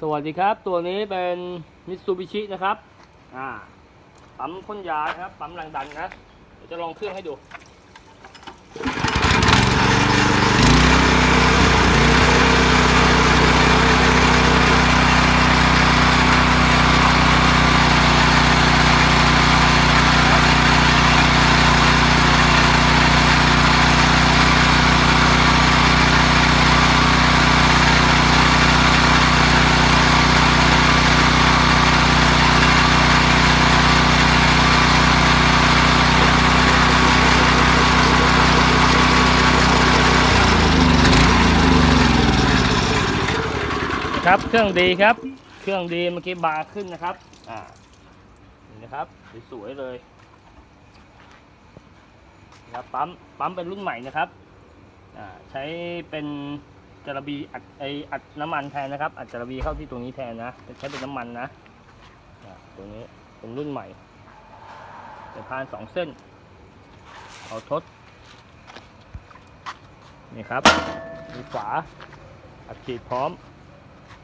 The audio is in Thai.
สวัสดีครับ ตัวนี้เป็นมิตซูบิชินะครับ อ่า ปั๊มพ่นยาครับ ปั๊มแรงดันนะ เดี๋ยวจะลองเครื่องให้ดู ครับ เครื่องดีครับ เครื่องดีเมื่อกี้บาร์ขึ้นนะครับ อ่านี่นะครับ สวยๆเลยนะครับปั๊ม ปั๊มเป็นรุ่นใหม่นะครับ อ่า ใช้เป็นจระบีอัดไออัดน้ำมันแทนนะครับ อัดจระบีเข้าที่ตรงนี้แทนนะ ใช้เป็นน้ำมันนะอ่าตรงนี้เป็นรุ่นใหม่เป็นพานสองเส้น เอาทด นี่ครับ มีฝาอัดฉีดพร้อม